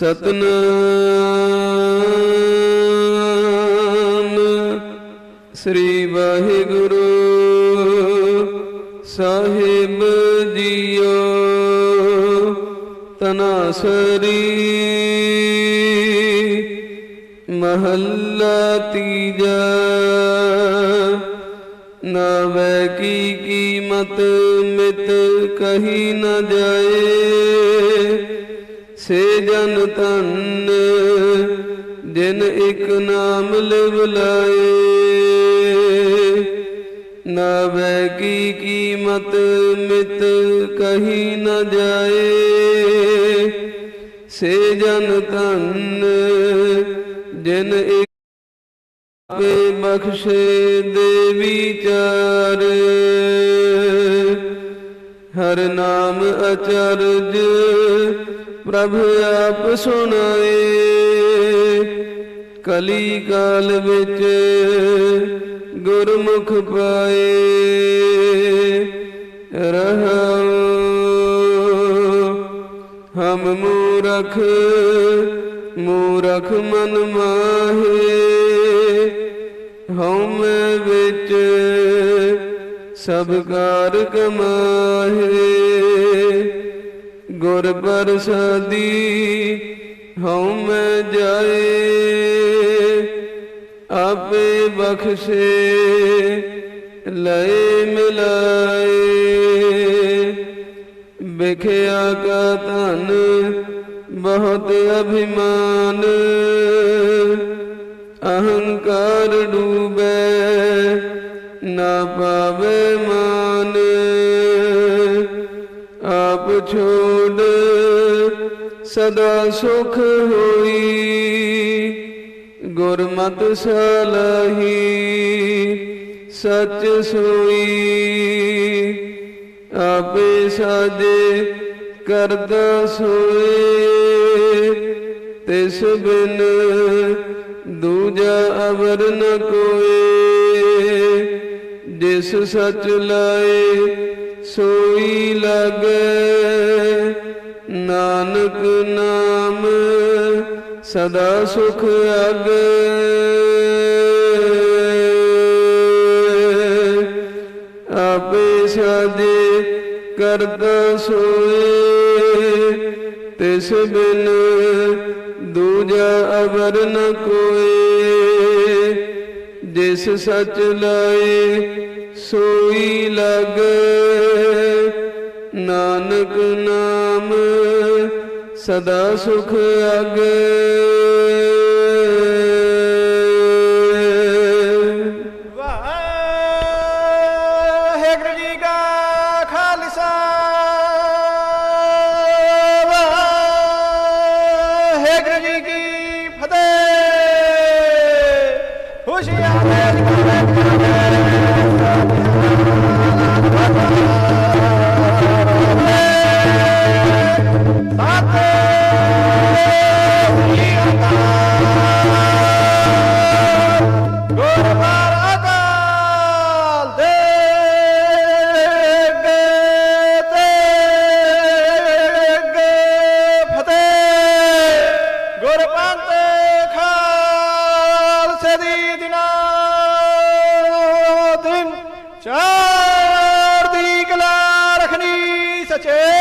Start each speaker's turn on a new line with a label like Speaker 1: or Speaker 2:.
Speaker 1: ਸਤਨਾਮ। ਸ੍ਰੀ ਵਾਹਿਗੁਰੂ ਸਾਹਿਬ ਜੀਓ। ਤਨਾਸਰੀ ਮਹੱਲਾ ਤੀਜਾ। ਨਾਵੇ ਕੀ ਕੀਮਤ ਮਿਤ ਕਹੀ ਨਾ ਜਾਏ। ਸੇ ਜਨ ਧਨ, ਜਿਨ ਇੱਕ ਨਾਮ ਲਿਵ ਲਾਏ। ਨਾਵੇ ਕੀ ਕੀਮਤ ਮਿਤ ਕਹੀ ਨ ਜਾਏ। ਸੇ ਜਨ ਧਨ, ਜਿਨ ਇੱਕ ਆਪੇ ਬਖਸ਼ੇ ਦੇ ਵਿਚਾਰ। ਹਰ ਨਾਮ ਅਚਰਜ, ਪ੍ਰਭ ਆਪ ਸੁਣਾਏ। ਕਲੀ ਕਾਲ ਵਿੱਚ ਗੁਰਮੁਖ ਪਾਏ। ਰਹੋ ਹਮ ਮੂਰਖ ਮੂਰਖ ਮਨ ਮਾਹੇ। ਹਉਮੈ ਵਿੱਚ ਸਭ ਕਾਰ ਕਮਾਹੇ, ਗੁਰ ਪ੍ਰਸਾਦੀ ਹਉਮੈ ਜਾਏ, ਆਪੇ ਬਖਸ਼ੇ, ਲਏ ਮਿਲਾਏ। ਵਿਖਿਆ ਕਾ ਧਨ ਬਹੁਤ ਅਭਿਮਾਨ, ਅਹੰਕਾਰ ਡੂਬੈ ਨਾ ਪਾਵੇ ਮਾਨ, ਆਪ ਛੋੜ ਸਦਾ ਸੁਖ ਹੋਈ। ਗੁਰਮਤਿ ਸਲਾਹੀ ਸਚ ਸੋਈ। ਆਪੇ ਸਾਜੇ ਕਰਦਾ ਸੋਏ, ਤਿਸ ਬਿਨ ਦੂਜਾ ਅਵਰ ਨ ਕੋਏ। ਜਿਸ ਸਚ ਲਾਏ ਸੋਈ ਲਾਗੇ। ਨਾਨਕ ਨਾਮ ਸਦਾ ਸੁਖ ਆਗੇ। ਆਪੇ ਸਾਜੇ ਕਰਦਾ ਸੋਏ, ਤਿਸ ਬਿਨ ਦੂਜਾ ਅਵਰ ਨ ਕੋਏ। ਜਿਸ ਸਚ ਲਾਏ ਸੋਈ ਲਗ। ਨਾਨਕ ਨਾਮ ਸਦਾ ਸੁਖ ਆਗੇ
Speaker 2: América. এসেছে